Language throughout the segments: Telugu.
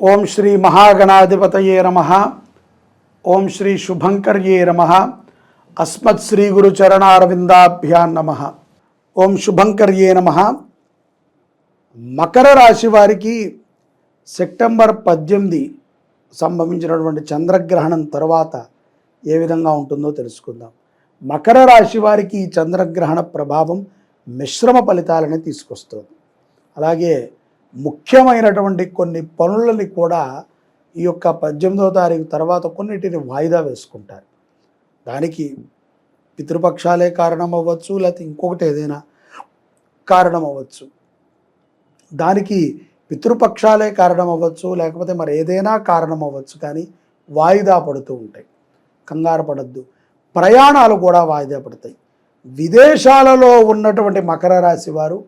ఓం శ్రీ మహాగణాధిపతయే నమ. ఓం శ్రీ శుభంకర్యే నమ. అస్మత్ శ్రీ గురు చరణారవిందాభ్యాన్ నమ. ఓం శుభంకర్యే నమ. మకర రాశి వారికి సెప్టెంబర్ పద్దెనిమిది సంభవించినటువంటి చంద్రగ్రహణం తర్వాత ఏ విధంగా ఉంటుందో తెలుసుకుందాం. మకర రాశి వారికి ఈ చంద్రగ్రహణ ప్రభావం మిశ్రమ ఫలితాలని తీసుకొస్తుంది. అలాగే ముఖ్యమైనటువంటి కొన్ని పనులని కూడా ఈ యొక్క పద్దెనిమిదవ తారీఖు తర్వాత కొన్నిటిని వాయిదా వేసుకుంటారు. దానికి పితృపక్షాలే కారణం అవ్వచ్చు లేకపోతే ఇంకొకటి ఏదైనా కారణం అవ్వచ్చు దానికి పితృపక్షాలే కారణం అవ్వచ్చు లేకపోతే మరి ఏదైనా కారణం అవ్వచ్చు కానీ వాయిదా పడుతూ ఉంటాయి. కంగారు పడద్దు. ప్రయాణాలు కూడా వాయిదా పడతాయి. విదేశాలలో ఉన్నటువంటి మకర రాశి వారు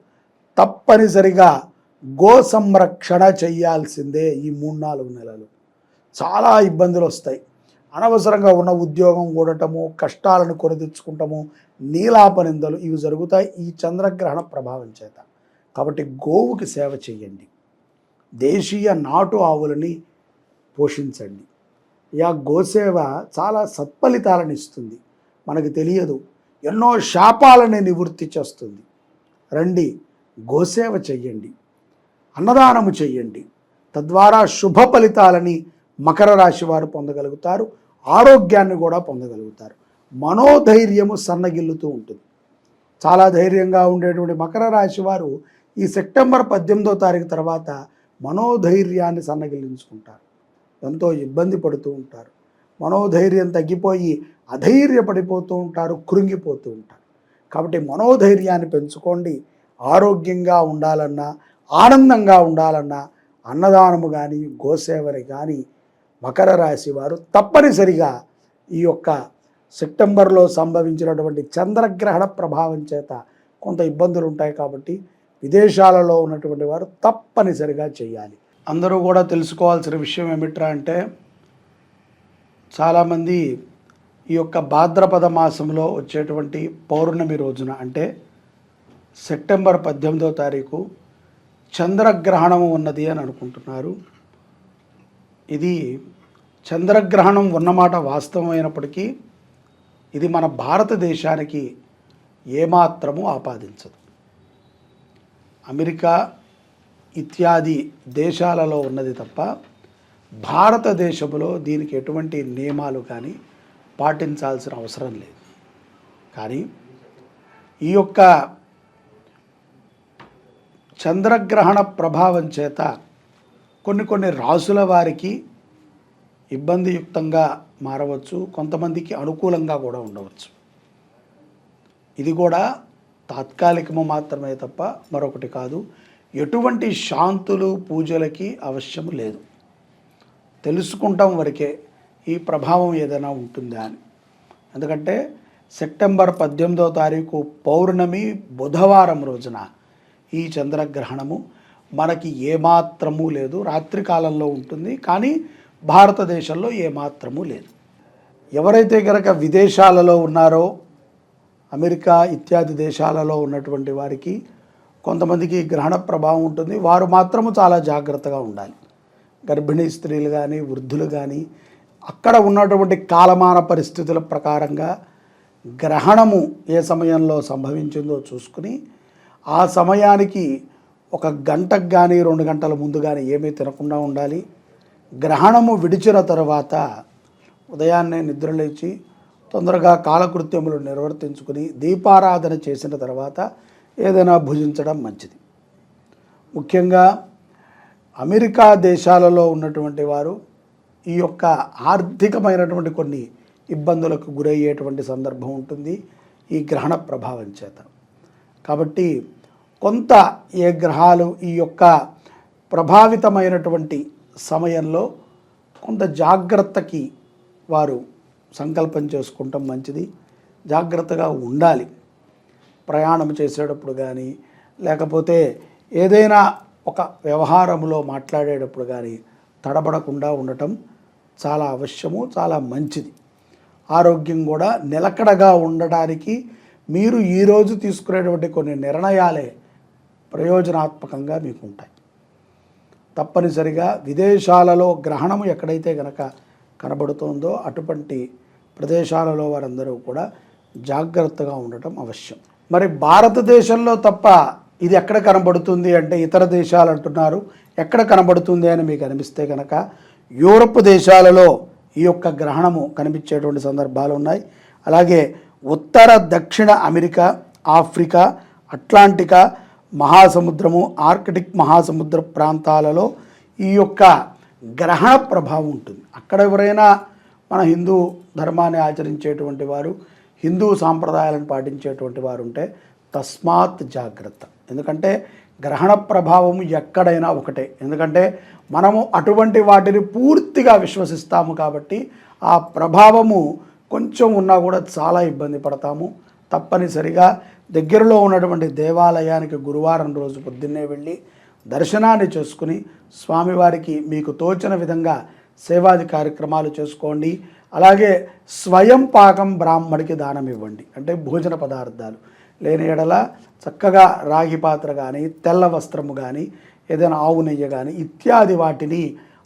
తప్పనిసరిగా గో సంరక్షణ చేయాల్సిందే ఈ మూడు నాలుగు నెలలు. చాలా ఇబ్బందులు వస్తాయి. అనవసరంగా ఉన్న ఉద్యోగం కూడటము కష్టాలను కొనితెచ్చుకుంటాము నీలాపనిందలు ఇవి జరుగుతాయి. ఈ చంద్రగ్రహణ ప్రభావం చేత. కాబట్టి గోవుకి సేవ చేయండి. దేశీయ నాటు ఆవులని పోషించండి. యా గోసేవ చాలా సత్ఫలితాలను ఇస్తుంది. మనకు తెలియదు. ఎన్నో శాపాలని నివృత్తి చేస్తుంది. రండి గోసేవ చెయ్యండి అన్నదానము చేయండి. తద్వారా శుభ ఫలితాలని మకర రాశి వారు పొందగలుగుతారు. ఆరోగ్యాన్ని కూడా పొందగలుగుతారు. మనోధైర్యము సన్నగిల్లుతూ ఉంటుంది. చాలా ధైర్యంగా ఉండేటువంటి మకర రాశి వారు ఈ సెప్టెంబర్ పద్దెనిమిదో తారీఖు తర్వాత మనోధైర్యాన్ని సన్నగిల్లించుకుంటారు. ఎంతో ఇబ్బంది పడుతూ ఉంటారు. మనోధైర్యం తగ్గిపోయి అధైర్యపడిపోతూ ఉంటారు కృంగిపోతూ ఉంటారు. కాబట్టి మనోధైర్యాన్ని పెంచుకోండి. ఆరోగ్యంగా ఉండాలన్నా ఆనందంగా ఉండాలన్నా అన్నదానము కానీ గోసేవని కానీ మకర రాశి వారు తప్పనిసరిగా ఈ యొక్క సెప్టెంబర్లో సంభవించినటువంటి చంద్రగ్రహణ ప్రభావం చేత కొంత ఇబ్బందులు ఉంటాయి కాబట్టి విదేశాలలో ఉన్నటువంటి వారు తప్పనిసరిగా చేయాలి. అందరూ కూడా తెలుసుకోవాల్సిన విషయం ఏమిట్రా అంటే చాలామంది ఈ యొక్క భాద్రపద మాసంలో వచ్చేటువంటి పౌర్ణమి రోజున అంటే సెప్టెంబర్ పద్దెనిమిదో తారీఖు చంద్రగ్రహణం ఉన్నది అని అనుకుంటున్నారు. ఇది చంద్రగ్రహణం ఉన్నమాట వాస్తవమైనప్పటికీ ఇది మన భారతదేశానికి ఏమాత్రము ఆపాదించదు. అమెరికా ఇత్యాది దేశాలలో ఉన్నది తప్ప భారతదేశంలో దీనికి ఎటువంటి నియమాలు కానీ పాటించాల్సిన అవసరం లేదు. కానీ ఈ యొక్క చంద్రగ్రహణ ప్రభావం చేత కొన్ని కొన్ని రాసుల వారికి ఇబ్బందియుక్తంగా మారవచ్చు కొంతమందికి అనుకూలంగా కూడా ఉండవచ్చు. ఇది కూడా తాత్కాలికము మాత్రమే తప్ప మరొకటి కాదు. ఎటువంటి శాంతులు పూజలకి అవశ్యం లేదు. తెలుసుకుంటాం వరకే ఈ ప్రభావం ఏదైనా ఉంటుందా అని. ఎందుకంటే సెప్టెంబర్ పద్దెనిమిదో తారీఖు పౌర్ణమి బుధవారం రోజున ఈ చంద్రగ్రహణము మనకి ఏమాత్రము లేదు. రాత్రి కాలంలో ఉంటుంది కానీ భారతదేశంలో ఏమాత్రము లేదు. ఎవరైతే కనుక విదేశాలలో ఉన్నారో అమెరికా ఇత్యాది దేశాలలో ఉన్నటువంటి వారికి కొంతమందికి గ్రహణ ప్రభావం ఉంటుంది. వారు మాత్రము చాలా జాగ్రత్తగా ఉండాలి. గర్భిణీ స్త్రీలు కానీ వృద్ధులు కానీ అక్కడ ఉన్నటువంటి కాలమాన పరిస్థితుల ప్రకారంగా గ్రహణము ఏ సమయంలో సంభవించిందో చూసుకుని ఆ సమయానికి ఒక గంటకు కానీ రెండు గంటల ముందు కానీ ఏమీ తినకుండా ఉండాలి. గ్రహణము విడిచిన తర్వాత ఉదయాన్నే నిద్రలేచి తొందరగా కాలకృత్యములు నిర్వర్తించుకుని దీపారాధన చేసిన తర్వాత ఏదైనా భుజించడం మంచిది. ముఖ్యంగా అమెరికా దేశాలలో ఉన్నటువంటి వారు ఈ యొక్క ఆర్థికమైనటువంటి కొన్ని ఇబ్బందులకు గురయ్యేటువంటి సందర్భం ఉంటుంది. ఈ గ్రహణ ప్రభావం చేత. కాబట్టి కొంత ఏ గ్రహాలు ఈ యొక్క ప్రభావితమైనటువంటి సమయంలో కొంత జాగ్రత్తకి వారు సంకల్పం చేసుకుంటాం మంచిది. జాగ్రత్తగా ఉండాలి. ప్రయాణం చేసేటప్పుడు కానీ లేకపోతే ఏదైనా ఒక వ్యవహారంలో మాట్లాడేటప్పుడు కానీ తడబడకుండా ఉండటం చాలా అవశ్యము చాలా మంచిది. ఆరోగ్యం కూడా నిలకడగా ఉండడానికి మీరు ఈరోజు తీసుకునేటువంటి కొన్ని నిర్ణయాలే ప్రయోజనాత్మకంగా మీకు ఉంటాయి తప్పనిసరిగా విదేశాలలో గ్రహణము ఎక్కడైతే గనక కనబడుతోందో అటువంటి ప్రదేశాలలో వారందరూ కూడా జాగ్రత్తగా ఉండటం అవశ్యం. మరి భారతదేశంలో తప్ప ఇది ఎక్కడ కనబడుతుంది అంటే ఇతర దేశాలు అంటున్నారు. ఎక్కడ కనబడుతుంది అని మీకు అనిపిస్తే కనుక యూరప్ దేశాలలో ఈ యొక్క గ్రహణము కనిపించేటువంటి సందర్భాలు ఉన్నాయి. అలాగే ఉత్తర దక్షిణ అమెరికా ఆఫ్రికా అట్లాంటికా మహాసముద్రము ఆర్కిటిక్ మహాసముద్ర ప్రాంతాలలో ఈ యొక్క గ్రహణ ప్రభావం ఉంటుంది. అక్కడ ఎవరైనా మన హిందూ ధర్మాన్ని ఆచరించేటువంటి వారు హిందూ సాంప్రదాయాలను పాటించేటువంటి వారు ఉంటే తస్మాత్ జాగ్రత్త. ఎందుకంటే గ్రహణ ప్రభావం ఎక్కడైనా ఒకటే. ఎందుకంటే మనము అటువంటి వాటిని పూర్తిగా విశ్వసిస్తాము కాబట్టి ఆ ప్రభావము కొంచెం ఉన్నా కూడా చాలా ఇబ్బంది పడతాము. తప్పనిసరిగా దగ్గరలో ఉన్నటువంటి దేవాలయానికి గురువారం రోజు పొద్దున్నే వెళ్ళి దర్శనాన్ని చేసుకుని స్వామివారికి మీకు తోచిన విధంగా సేవాది కార్యక్రమాలు చేసుకోండి. అలాగే స్వయం పాకం బ్రాహ్మడికి దానం ఇవ్వండి. అంటే భోజన పదార్థాలు. లేని ఎడల చక్కగా రాగి పాత్ర కానీ తెల్ల వస్త్రము కానీ ఏదైనా ఆవు నెయ్యి కానీ ఇత్యాది వాటిని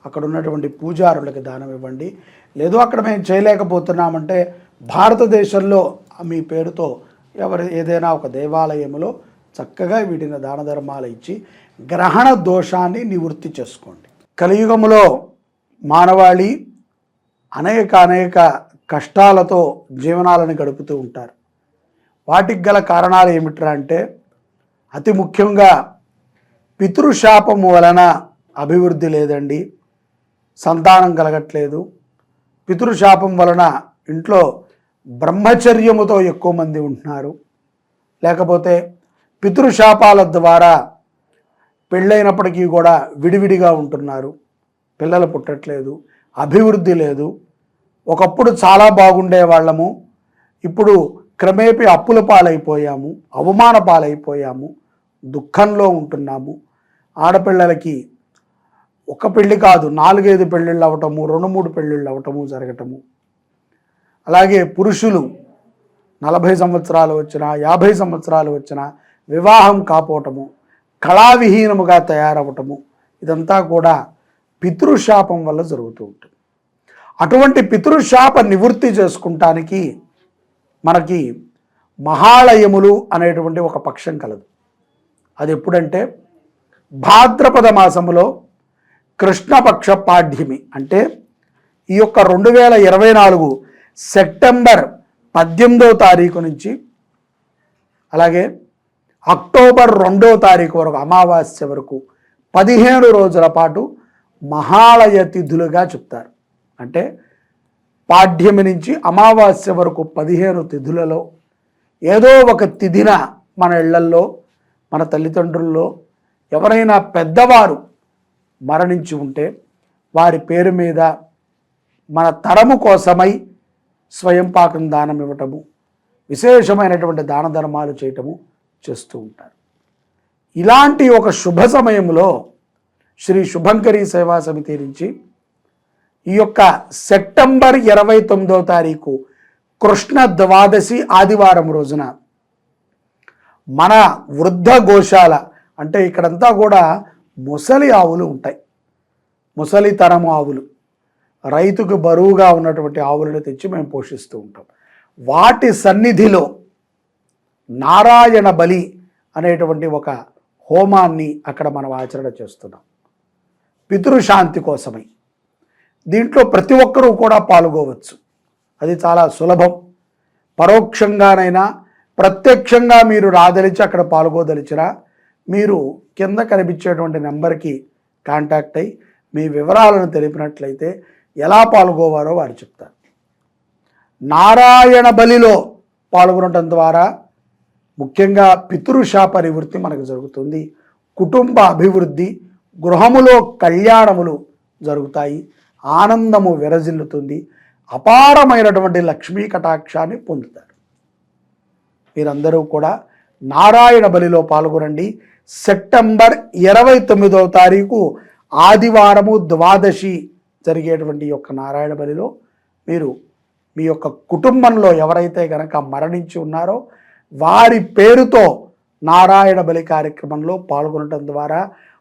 అక్కడ ఉన్నటువంటి పూజారులకి దానం ఇవ్వండి. లేదు అక్కడ మేము చేయలేకపోతున్నామంటే భారతదేశంలో మీ పేరుతో ఎవరు ఏదైనా ఒక దేవాలయంలో చక్కగా వీటిని దాన ధర్మాలు ఇచ్చి గ్రహణ దోషాన్ని నివృత్తి చేసుకోండి. కలియుగంలో మానవాళి అనేక అనేక కష్టాలతో జీవనాలను గడుపుతూ ఉంటారు. వాటికి గల కారణాలు ఏమిట్రా అంటే అతి ముఖ్యంగా పితృశాపము వలన అభివృద్ధి లేదండి. సంతానం కలగట్లేదు. పితృశాపం వలన ఇంట్లో బ్రహ్మచర్యముతో ఎక్కువ మంది ఉంటున్నారు. లేకపోతే పితృశాపాల ద్వారా పెళ్ళైనప్పటికీ కూడా విడివిడిగా ఉంటున్నారు. పిల్లలు పుట్టట్లేదు అభివృద్ధి లేదు. ఒకప్పుడు చాలా బాగుండే వాళ్ళము. ఇప్పుడు క్రమేపీ అప్పుల పాలైపోయాము అవమాన పాలైపోయాము దుఃఖంలో ఉంటున్నాము. ఆడపిల్లలకి ఒక పెళ్ళి కాదు నాలుగైదు పెళ్ళిళ్ళు అవటము రెండు మూడు పెళ్ళిళ్ళు అవ్వటము జరగటము. అలాగే పురుషులు నలభై సంవత్సరాలు వచ్చినా యాభై సంవత్సరాలు వచ్చినా వివాహం కాపోవటము కళావిహీనముగా తయారవటము ఇదంతా కూడా పితృశాపం వల్ల జరుగుతూ ఉంటుంది. అటువంటి పితృశాప నివృత్తి చేసుకుంటానికి మనకి మహాలయములు అనేటువంటి ఒక పక్షం కలదు. అది ఎప్పుడంటే భాద్రపద మాసములో కృష్ణపక్ష పాడ్యమి అంటే ఈ యొక్క రెండు వేల ఇరవై నాలుగు సెప్టెంబర్ పద్దెనిమిదో తారీఖు నుంచి అలాగే అక్టోబర్ రెండో తారీఖు వరకు అమావాస్య వరకు పదిహేడు రోజుల పాటు మహాలయ తిథులుగా చెప్తారు. అంటే పాడ్యమి నుంచి అమావాస్య వరకు పదిహేను తిథులలో ఏదో ఒక తిథిన మన ఇళ్ళల్లో మన తల్లిదండ్రుల్లో ఎవరైనా పెద్దవారు మరణించి ఉంటే వారి పేరు మీద మన తరము కోసమై స్వయం పాకం దానం ఇవ్వటము విశేషమైనటువంటి దాన ధర్మాలు చేయటము చేస్తూ ఉంటారు. ఇలాంటి ఒక శుభ సమయంలో శ్రీ శుభంకరి సేవా సమితి నుంచి ఈ యొక్క సెప్టెంబర్ ఇరవై తొమ్మిదో తారీఖు కృష్ణ ద్వాదశి ఆదివారం రోజున మన వృద్ధ గోశాల అంటే ఇక్కడంతా కూడా ముసలి ఆవులు ఉంటాయి. ముసలితరము ఆవులు. రైతుకు బరువుగా ఉన్నటువంటి ఆవులను తెచ్చి మేము పోషిస్తూ ఉంటాం. వాటి సన్నిధిలో నారాయణ బలి అనేటువంటి ఒక హోమాన్ని అక్కడ మనం ఆచరణ చేస్తున్నాం. పితృశాంతి కోసమై. దీంట్లో ప్రతి ఒక్కరూ కూడా పాల్గొవచ్చు. అది చాలా సులభం. పరోక్షంగానైనా ప్రత్యక్షంగా మీరు రాదలిచి అక్కడ పాల్గొదలిచినా మీరు కింద కనిపించేటువంటి నెంబర్కి కాంటాక్ట్ అయ్యి మీ వివరాలను తెలిపినట్లయితే ఎలా పాల్గొవారో వారు చెప్తారు నారాయణ బలిలో పాల్గొనటం ద్వారా ముఖ్యంగా పితృశాప నివృత్తి మనకు జరుగుతుంది. కుటుంబ అభివృద్ధి గృహములో కళ్యాణములు జరుగుతాయి. ఆనందము విరజిల్లుతుంది. అపారమైనటువంటి లక్ష్మీ కటాక్షాన్ని పొందుతారు. మీరందరూ కూడా నారాయణ బలిలో పాల్గొనండి. సెప్టెంబర్ ఇరవై తొమ్మిదవ తారీఖు ఆదివారము ద్వాదశి జరిగేటువంటి ఈ యొక్క నారాయణ బలిలో మీరు మీ యొక్క కుటుంబంలో ఎవరైతే కనుక మరణించి ఉన్నారో వారి పేరుతో నారాయణ బలి కార్యక్రమంలో పాల్గొనడం ద్వారా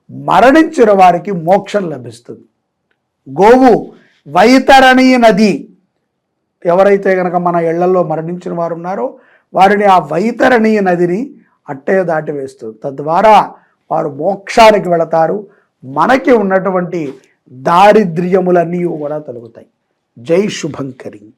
మరణించిన వారికి మోక్షం లభిస్తుంది. గోవు వైతరణి నది ఎవరైతే కనుక మన ఇళ్ళలో మరణించిన వారు ఉన్నారో వారిని ఆ వైతరణీయ నదిని అట్టే దాటి వేస్తుంది. తద్వారా వారు మోక్షానికి వెళతారు. మనకి ఉన్నటువంటి దారిద్ర్యములన్నీ కూడా తొలగుతాయి. జై శుభంకరి.